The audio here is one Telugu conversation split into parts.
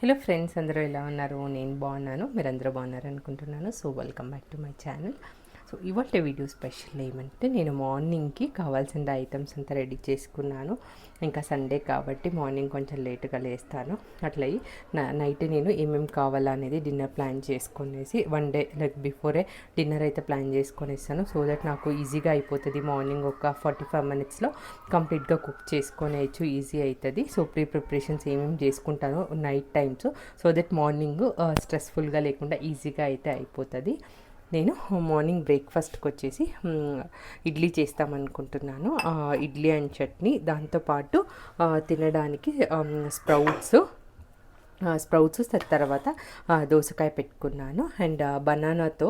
హలో ఫ్రెండ్స్ అందరూ ఎలా ఉన్నారు? నేను బాగున్నాను మీరందరూ బాగున్నారు అనుకుంటున్నాను so welcome back to my channel. So ఇవాళ వీడియో స్పెషల్ ఏమంటే నేను మార్నింగ్కి కావాల్సిన ఐటమ్స్ అంతా రెడీ చేసుకున్నాను. ఇంకా సండే కాబట్టి మార్నింగ్ కొంచెం లేట్గా లేస్తాను. అట్లా నా- నైట్ నేను ఏమేమి కావాలనేది డిన్నర్ ప్లాన్ చేసుకునేసి one day like before dinner అయితే ప్లాన్ చేసుకొనేస్తాను. సో దట్ నాకు ఈజీగా అయిపోతుంది. మార్నింగ్ ఒక ఫార్టీ ఫైవ్ మినిట్స్లో కంప్లీట్గా కుక్ చేసుకునేయచ్చు. ఈజీ అవుతుంది సో ప్రీ ప్రిపరేషన్స్ ఏమేమి చేసుకుంటానో night times. So that morning స్ట్రెస్ఫుల్గా లేకుండా ఈజీగా అయితే అయిపోతుంది. నేను మార్నింగ్ బ్రేక్ఫాస్ట్కి వచ్చేసి ఇడ్లీ చేస్తామనుకుంటున్నాను. ఇడ్లీ అండ్ చట్నీ. దాంతోపాటు తినడానికి స్ప్రౌట్స్ స్ప్రౌట్స్ తర్వాత దోసకాయ పెట్టుకున్నాను. అండ్ బనానాతో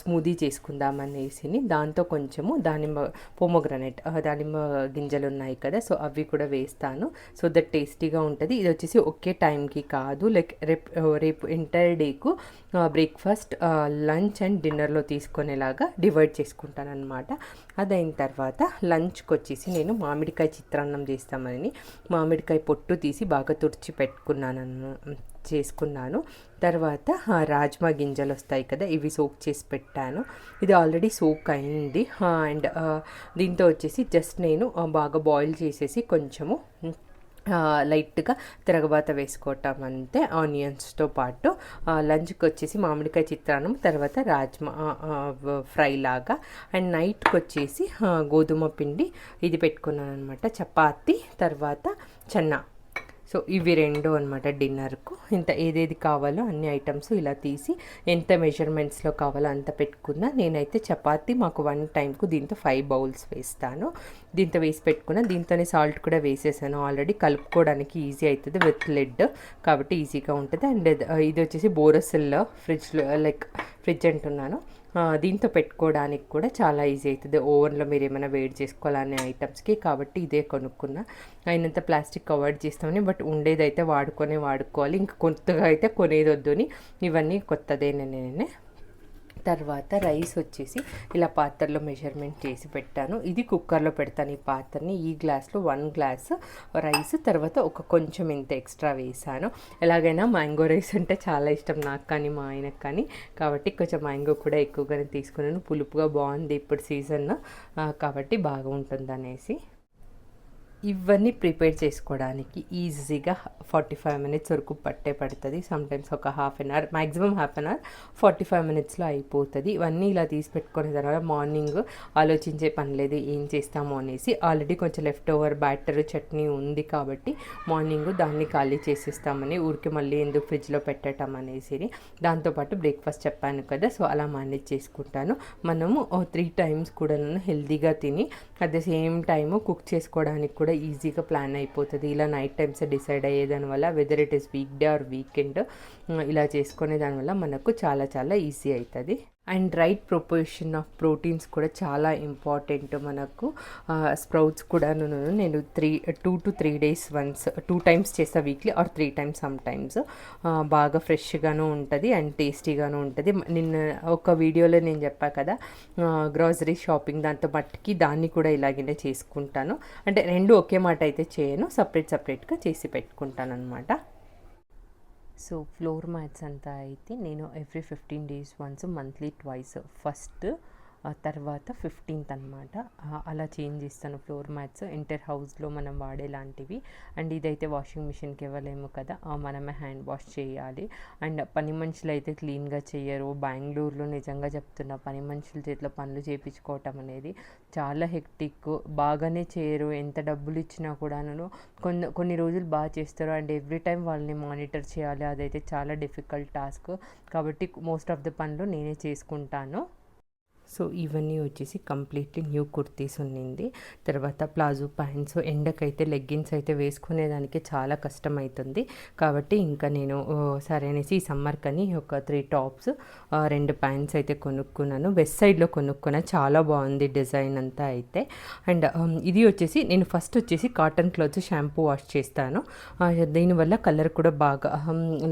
స్మూదీ చేసుకుందామనేసి దాంతో కొంచెము దానిమ్మ పోమోగ్రనైట్ దానిమ్మ గింజలు ఉన్నాయి కదా సో అవి కూడా వేస్తాను. సో దట్ టేస్టీగా ఉంటుంది. ఇది వచ్చేసి ఒకే టైంకి కాదు లైక్ రేపు రేపు ఎంటైర్ డేకు బ్రేక్ఫాస్ట్ లంచ్ అండ్ డిన్నర్లో తీసుకునేలాగా డివైడ్ చేసుకుంటాను అనమాట అదైన తర్వాత లంచ్కి వచ్చేసి నేను మామిడికాయ చిత్రాన్నం చేస్తామని మామిడికాయ పొట్టు తీసి బాగా తుడిచి పెట్టుకున్నాను చేసుకున్నాను. తర్వాత రాజ్మా గింజలు వస్తాయి కదా ఇవి సోక్ చేసి పెట్టాను. ఇది ఆల్రెడీ సోక్ అయింది. అండ్ దీంతో వచ్చేసి జస్ట్ నేను బాగా బాయిల్ చేసేసి కొంచెము లైట్గా తిరగబాత వేసుకోవటం అంతే. ఆనియన్స్తో పాటు లంచ్కి వచ్చేసి మామిడికాయ చిత్రాన్నం తర్వాత రాజ్మా ఫ్రై లాగా. అండ్ నైట్కి వచ్చేసి గోధుమ పిండి ఇది పెట్టుకున్నాను అనమాట చపాతి తర్వాత చన్నా. సో ఇవి రెండు అనమాట డిన్నర్కు. ఇంత ఏదేది కావాలో అన్ని ఐటమ్స్ ఇలా తీసి ఎంత మెజర్మెంట్స్లో కావాలో అంత పెట్టుకున్నా నేనైతే చపాతి మాకు వన్ టైంకు దీంతో ఫైవ్ బౌల్స్ వేస్తాను. దీంతో వేసి పెట్టుకున్న. దీంతోనే సాల్ట్ కూడా వేసేసాను. ఆల్రెడీ కలుపుకోవడానికి ఈజీ అవుతుంది విత్ లెడ్ కాబట్టి ఈజీగా ఉంటుంది. అండ్ uh, ఇది వచ్చేసి బోరసిల్లో ఫ్రిడ్జ్లో లైక్ ఫ్రిడ్జ్ అంటున్నాను. Uh, దీంతో పెట్టుకోవడానికి కూడా చాలా ఈజీ అవుతుంది. ఓవెన్లో మీరు ఏమైనా వేడి చేసుకోవాలనే ఐటమ్స్కి కాబట్టి ఇదే కొనుక్కున్నా. అయినంత ప్లాస్టిక్ అవాయిడ్ చేస్తామని బట్ ఉండేదైతే వాడుకొనే వాడుకోవాలి. ఇంకా కొత్తగా అయితే కొనేది వద్దుని ఇవన్నీ కొత్తదే నేనే తర్వాత రైస్ వచ్చేసి ఇలా పాత్రలో మెజర్మెంట్ చేసి పెట్టాను. ఇది కుక్కర్లో పెడతాను ఈ పాత్రని. ఈ గ్లాస్లో వన్ గ్లాస్ రైస్ తర్వాత ఒక కొంచెం ఇంత ఎక్స్ట్రా వేసాను. ఎలాగైనా మ్యాంగో రైస్ అంటే చాలా ఇష్టం నాకు కానీ మా ఆయనకు కానీ. కాబట్టి కొంచెం మ్యాంగో కూడా ఎక్కువగానే తీసుకున్నాను. పులుపుగా బాగుంది ఇప్పుడు సీజన్ కాబట్టి బాగా ఉంటుంది అనేసి. ఇవన్నీ ప్రిపేర్ చేసుకోవడానికి ఈజీగా ఫార్టీ ఫైవ్ మినిట్స్ వరకు పట్టే పడుతుంది. సమ్టైమ్స్ ఒక half an hour maximum half an hour forty five మినిట్స్లో అయిపోతుంది. ఇవన్నీ ఇలా తీసి పెట్టుకున్న తర్వాత మార్నింగ్ ఆలోచించే పని లేదు ఏం చేస్తాము అనేసి ఆల్రెడీ కొంచెం లెఫ్ట్ ఓవర్ బ్యాటర్ చట్నీ ఉంది కాబట్టి మార్నింగ్ దాన్ని ఖాళీ చేసేస్తామని ఊరికి మళ్ళీ ఎందుకు ఫ్రిడ్జ్లో పెట్టడం అనేసి దాంతోపాటు బ్రేక్ఫాస్ట్ చెప్పాను కదా సో అలా మేనేజ్ చేసుకుంటాను. మనము త్రీ టైమ్స్ కూడా హెల్తీగా తిని at the same time cook చేసుకోవడానికి కూడా ఈజీగా ప్లాన్ అయిపోతుంది. ఇలా నైట్ టైమ్స్ డిసైడ్ అయ్యేదాని వల్ల weather it is weekday or weekend ఇలా చేసుకునే దానివల్ల మనకు చాలా చాలా ఈజీ అవుతుంది and right proposition of proteins కూడా చాలా ఇంపార్టెంట్ మనకు. స్ప్రౌట్స్ కూడా నేను three two to three days once two times చేస్తా weekly or three times sometimes బాగా ఫ్రెష్గాను ఉంటుంది అండ్ టేస్టీగాను ఉంటుంది. నిన్న ఒక వీడియోలో నేను చెప్పా కదా గ్రాసరీ షాపింగ్ దాంతో మట్టుకి దాన్ని కూడా ఇలాగనే చేసుకుంటాను. అంటే రెండు ఒకే మాట అయితే చేయను సపరేట్ సపరేట్గా చేసి పెట్టుకుంటాను అనమాట సో ఫ్లోర్ మ్యాట్స్ అంతా అయితే నేను every fifteen days once monthly twice first తర్వాత ఫిఫ్టీన్త్ అనమాట అలా చేంజ్ చేస్తాను ఫ్లోర్ మ్యాట్స్ ఎంటర్ హౌస్లో మనం వాడేలాంటివి. అండ్ ఇదైతే వాషింగ్ మిషన్కి ఇవ్వలేము కదా. మనమే హ్యాండ్ వాష్ చేయాలి. అండ్ పని మనుషులు అయితే క్లీన్గా చేయరు. బెంగళూరులో నిజంగా చెప్తున్నా పని మనుషుల చేతిలో పనులు చేయించుకోవటం అనేది చాలా హెక్టిక్ బాగానే చేయరు. ఎంత డబ్బులు ఇచ్చినా కూడాను కొన్ని కొన్ని రోజులు బాగా చేస్తారు. అండ్ ఎవ్రీ టైం వాళ్ళని మానిటర్ చేయాలి. అదైతే చాలా డిఫికల్ట్ టాస్క్ కాబట్టి మోస్ట్ ఆఫ్ ద పనులు నేనే చేసుకుంటాను. సో ఇవన్నీ వచ్చేసి కంప్లీట్లీ న్యూ కుర్తీస్ ఉన్నింది. తర్వాత ప్లాజో ప్యాంట్స్ ఎండకైతే లెగ్గిన్స్ అయితే వేసుకునేదానికి చాలా కష్టం అవుతుంది కాబట్టి ఇంకా నేను సరే అనేసి ఈ సమ్మర్కని ఒక త్రీ టాప్స్ రెండు ప్యాంట్స్ అయితే కొనుక్కున్నాను. వెస్ట్ సైడ్లో కొనుక్కున్నా చాలా బాగుంది డిజైన్ అంతా అయితే. అండ్ ఇది వచ్చేసి నేను ఫస్ట్ వచ్చేసి కాటన్ క్లాత్ షాంపూ వాష్ చేస్తాను. దీనివల్ల కలర్ కూడా బాగా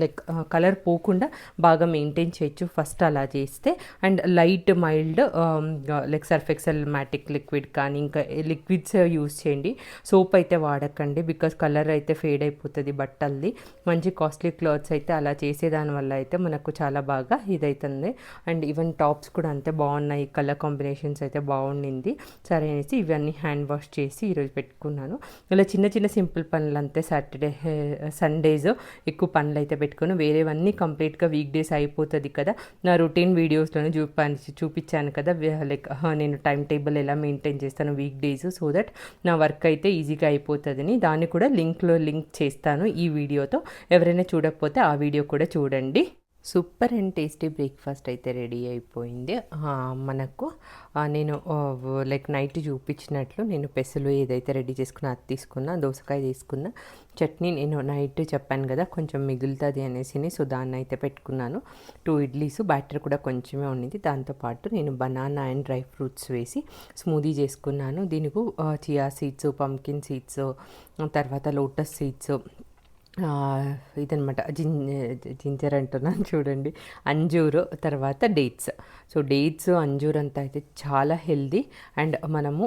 లైక్ కలర్ పోకుండా బాగా మెయింటైన్ చేయొచ్చు ఫస్ట్ అలా చేస్తే. And light mild like Surf Excel matic liquid కానీ ఇంకా లిక్విడ్స్ యూస్ చేయండి. సోప్ అయితే వాడకండి బికాస్ కలర్ అయితే ఫేడ్ అయిపోతుంది బట్టలది. మంచి కాస్ట్లీ క్లాత్స్ అయితే అలా చేసేదాని వల్ల అయితే మనకు చాలా బాగా ఇదైతుంది. అండ్ ఈవెన్ టాప్స్ కూడా అంతే బాగున్నాయి. కలర్ కాంబినేషన్స్ అయితే బాగుండింది. సరే అనేసి ఇవన్నీ హ్యాండ్ వాష్ చేసి ఈరోజు పెట్టుకున్నాను. ఇలా చిన్న చిన్న సింపుల్ పనులు అంతే సాటర్డే సండేస్ ఎక్కువ పనులు అయితే పెట్టుకుని వేరేవన్నీ కంప్లీట్గా వీక్ డేస్ అయిపోతుంది కదా. నా రొటీన్ వీడియోస్లోనే చూపా చూపించాను కదా లైక్ నేను టైం టేబుల్ ఎలా మెయింటైన్ చేస్తాను వీక్ డేస్ సో దట్ నా వర్క్ అయితే ఈజీగా అయిపోతుందని. దాన్ని కూడా లింక్లో లింక్ చేస్తాను ఈ వీడియోతో. ఎవరైనా చూడకపోతే ఆ వీడియో కూడా చూడండి. సూపర్ అండ్ టేస్టీ బ్రేక్ఫాస్ట్ అయితే రెడీ అయిపోయింది. మనకు నేను లైక్ నైట్ చూపించినట్లు నేను పెసలు ఏదైతే రెడీ చేసుకున్నా అది తీసుకున్నా దోసకాయ తీసుకున్నా చట్నీ నేను నైట్ చెప్పాను కదా కొంచెం మిగులుతుంది అనేసి సో దాన్ని అయితే పెట్టుకున్నాను. టూ ఇడ్లీస్ బ్యాటర్ కూడా కొంచెమే ఉండింది దాంతోపాటు నేను బనానా అండ్ డ్రై ఫ్రూట్స్ వేసి స్మూదీ చేసుకున్నాను. దీనికి చియా సీడ్స్ పంకిన్ సీడ్స్ తర్వాత లోటస్ సీడ్స్ ఇదనమాట జిన్ జింజర్ అంటున్నాను చూడండి. అంజూరు తర్వాత డేట్స్. సో డేట్స్ అంజూర్ అంతా అయితే చాలా హెల్దీ. అండ్ మనము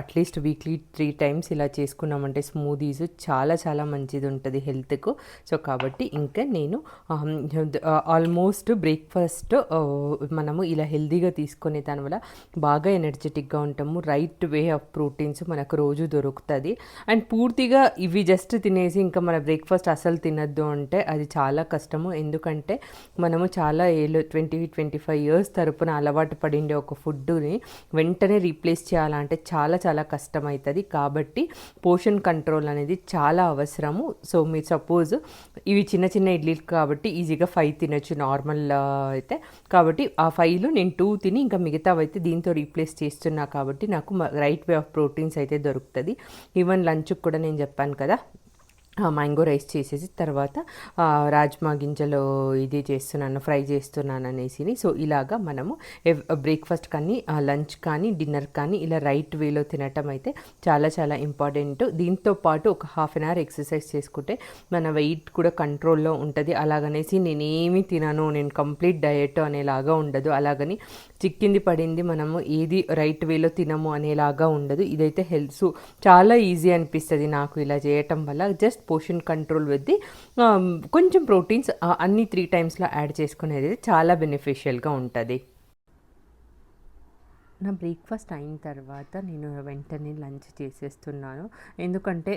at least weekly three times ఇలా చేసుకున్నామంటే స్మూదీస్ చాలా చాలా మంచిది ఉంటుంది హెల్త్కు. సో కాబట్టి ఇంకా నేను ఆల్మోస్ట్ బ్రేక్ఫాస్ట్ మనము ఇలా హెల్దీగా తీసుకునే దానివల్ల బాగా ఎనర్జెటిక్గా ఉంటాము. రైట్ వే ఆఫ్ ప్రోటీన్స్ మనకు రోజు దొరుకుతుంది. అండ్ పూర్తిగా ఇవి జస్ట్ తినేసి ఇంకా మన బ్రేక్ఫాస్ట్ అసలు తినద్దు అంటే అది చాలా కష్టము. ఎందుకంటే మనము చాలా ఏళ్ళు ట్వంటీ ట్వంటీ ఫైవ్ ఇయర్స్ తరపు తరపున అలవాటు పడిండే ఒక ఫుడ్ని వెంటనే రీప్లేస్ చేయాలంటే చాలా చాలా కష్టం అవుతుంది కాబట్టి పోషన్ కంట్రోల్ అనేది చాలా అవసరము. సో మీరు సపోజ్ ఇవి చిన్న చిన్న ఇడ్లీలు కాబట్టి ఈజీగా ఫైవ్ తినచ్చు నార్మల్ అయితే. కాబట్టి ఆ ఫైవ్లు నేను టూ తిని ఇంకా మిగతావైతే అయితే దీంతో రీప్లేస్ చేస్తున్నా కాబట్టి నాకు రైట్ వే ఆఫ్ ప్రోటీన్స్ అయితే దొరుకుతుంది. ఈవెన్ లంచ్కి కూడా నేను చెప్పాను కదా మ్యాంగో రైస్ చేసేసి తర్వాత రాజ్మా గింజలు ఇది చేస్తున్నాను ఫ్రై చేస్తున్నాను అనేసి సో ఇలాగా మనము బ్రేక్ఫాస్ట్ కానీ లంచ్ కానీ డిన్నర్ కానీ ఇలా రైట్ వేలో తినటం అయితే చాలా చాలా ఇంపార్టెంట్. దీంతో పాటు ఒక హాఫ్ అన్ అవర్ ఎక్సర్సైజ్ చేసుకుంటే మన వెయిట్ కూడా కంట్రోల్లో ఉంటుంది. అలాగనేసి నేనేమి తినను నేను కంప్లీట్ డయట్ అనేలాగా ఉండదు. అలాగని చిక్కింది పడింది మనము ఏది రైట్ వేలో తినము అనేలాగా ఉండదు. ఇదైతే హెల్త్ చాలా ఈజీ అనిపిస్తుంది నాకు ఇలా చేయటం వల్ల. జస్ట్ పోషన్ కంట్రోల్ విత్ కొంచెం ప్రోటీన్స్ అన్ని త్రీ టైమ్స్లో యాడ్ చేసుకునేది చాలా బెనిఫిషియల్గా ఉంటుంది. నా బ్రేక్ఫాస్ట్ అయిన తర్వాత నేను వెంటనే లంచ్ చేసేస్తున్నాను. ఎందుకంటే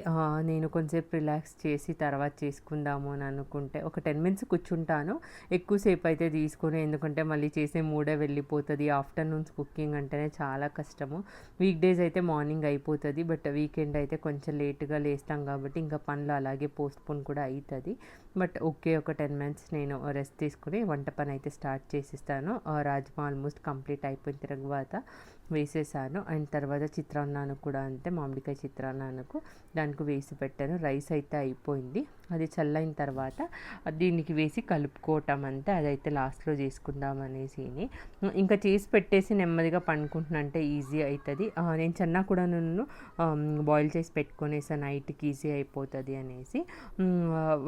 నేను కొంచెంసేపు రిలాక్స్ చేసి తర్వాత చేసుకుందాము అని అనుకుంటే ఒక టెన్ మినిట్స్ కూర్చుంటాను. ఎక్కువసేపు అయితే తీసుకుని. ఎందుకంటే మళ్ళీ చేసే మూడే వెళ్ళిపోతుంది. ఆఫ్టర్నూన్స్ కుకింగ్ అంటేనే చాలా కష్టము. వీక్ డేస్ అయితే మార్నింగ్ అయిపోతుంది. బట్ వీకెండ్ అయితే కొంచెం లేట్గా లేస్తాం కాబట్టి ఇంకా పనులు అలాగే పోస్ట్పోన్ కూడా అవుతుంది బట్ ఓకే ఒక టెన్ మినిట్స్ నేను రెస్ట్ తీసుకుని వంట పని అయితే స్టార్ట్ చేసిస్తాను. రాజ్మా ఆల్మోస్ట్ కంప్లీట్ అయిపోయిన తర్వాత వేసేసాను. అండ్ తర్వాత చిత్రాన్నాను కూడా అంతే మామిడికాయ చిత్రాన్నానకు దానికి వేసి పెట్టాను. రైస్ అయితే అయిపోయింది. అది చల్లైన తర్వాత దీనికి వేసి కలుపుకోవటం అంతే. అదైతే లాస్ట్లో చేసుకుందాం అనేసి ఇంకా చేసి పెట్టేసి నెమ్మదిగా పండుకుంటున్నా అంటే ఈజీ అవుతుంది నేను చెన్నా కూడా నన్ను బాయిల్ చేసి పెట్టుకునేసా నైట్కి ఈజీ అయిపోతుంది అనేసి.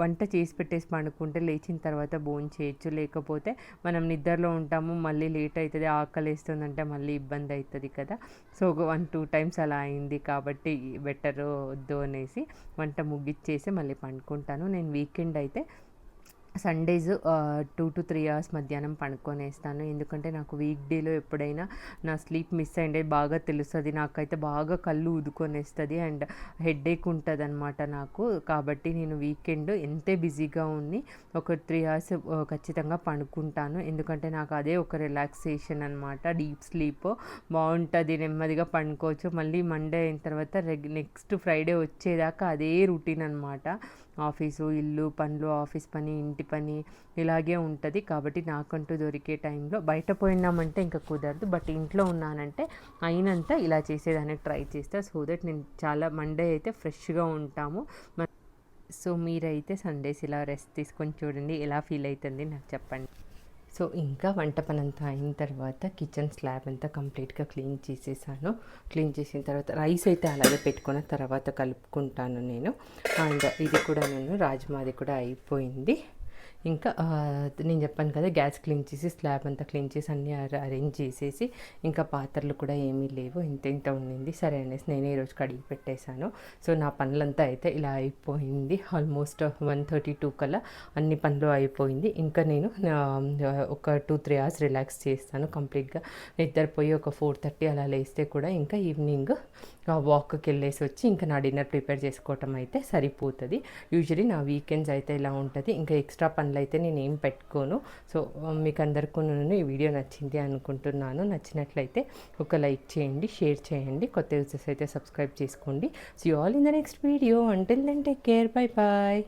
వంట చేసి పెట్టేసి పండుకుంటే లేచిన తర్వాత భోజనం చేయొచ్చు. లేకపోతే మనం నిద్రలో ఉంటాము మళ్ళీ లేట్ అవుతుంది ఆకలి వేస్తుందంటే మళ్ళీ ఇబ్బంది అవుతుంది కదా. సో ఒక వన్ టూ టైమ్స్ అలా అయింది కాబట్టి బెటర్ వద్దు అనేసి వంట ముగిచ్చేసి మళ్ళీ పండుకుంటాను. నేను వీకెండ్ అయితే Sundays two to three hours మధ్యాహ్నం పడుకొనేస్తాను. ఎందుకంటే నాకు వీక్ డేలో ఎప్పుడైనా నా స్లీప్ మిస్ అయిండే బాగా తెలుస్తుంది. నాకైతే బాగా కళ్ళు ఊదుకొనేస్తుంది అండ్ హెడేక్ ఉంటుంది అనమాట నాకు. కాబట్టి నేను వీకెండ్ ఎంతే బిజీగా ఉండి ఒక త్రీ అవర్స్ uh, ఖచ్చితంగా పడుకుంటాను. ఎందుకంటే నాకు అదే ఒక రిలాక్సేషన్ అనమాట డీప్ స్లీప్ బాగుంటుంది నెమ్మదిగా పండుకోవచ్చు. మళ్ళీ మండే అయిన తర్వాత రెగ్ నెక్స్ట్ ఫ్రైడే వచ్చేదాకా అదే రొటీన్ అనమాట ఆఫీసు ఇల్లు పనులు ఆఫీస్ పని ఇంటి పని ఇలాగే ఉంటుంది. కాబట్టి నాకంటూ దొరికే టైంలో బయట పోయినామంటే ఇంకా కుదరదు. బట్ ఇంట్లో ఉన్నానంటే అయినంత ఇలా చేసేదానికి ట్రై చేస్తా. సో దట్ నేను చాలా మండే అయితే ఫ్రెష్గా ఉంటాము. సో మీరైతే సండేస్ ఇలా రెస్ట్ తీసుకొని చూడండి. ఎలా ఫీల్ అవుతుంది నాకు చెప్పండి. సో ఇంకా వంట పనంతా అయిన తర్వాత కిచెన్ స్లాబ్ అంతా కంప్లీట్గా క్లీన్ చేసేసాను. క్లీన్ చేసిన తర్వాత రైస్ అయితే అలాగే పెట్టుకున్న తర్వాత కలుపుకుంటాను నేను. అండ్ ఇది కూడా నేను రాజ్మాది కూడా అయిపోయింది. ఇంకా నేను చెప్పాను కదా గ్యాస్ క్లీన్ చేసి స్లాబ్ అంతా క్లీన్ చేసి అన్నీ అరేంజ్ చేసేసి ఇంకా పాత్రలు కూడా ఏమీ లేవు. ఇంత ఇంత ఉండింది. సరే అనేసి నేనే ఈరోజు కడిగి పెట్టేశాను. సో నా పనులంతా అయితే ఇలా అయిపోయింది. ఆల్మోస్ట్ వన్ థర్టీ టూ కల్లా అన్ని పనులు అయిపోయింది. ఇంకా నేను ఒక టూ త్రీ అవర్స్ రిలాక్స్ చేస్తాను కంప్లీట్గా. నిద్రపోయి ఒక ఫోర్ థర్టీ అలా లేస్తే కూడా ఇంకా ఈవినింగ్ వాక్కి వెళ్ళేసి వచ్చి ఇంకా నా డిన్నర్ ప్రిపేర్ చేసుకోవటం అయితే సరిపోతుంది. యూజువలీ నా వీకెండ్స్ అయితే ఇలా ఉంటుంది. ఇంకా ఎక్స్ట్రా పనులు అయితే నేను ఏం పెట్టుకోను. సో మీకు అందరికీ ఈ వీడియో నచ్చింది అనుకుంటున్నాను. నచ్చినట్లయితే ఒక లైక్ చేయండి షేర్ చేయండి. కొత్త యూజర్స్ అయితే సబ్స్క్రైబ్ చేసుకోండి. So all in the next video until then take care bye bye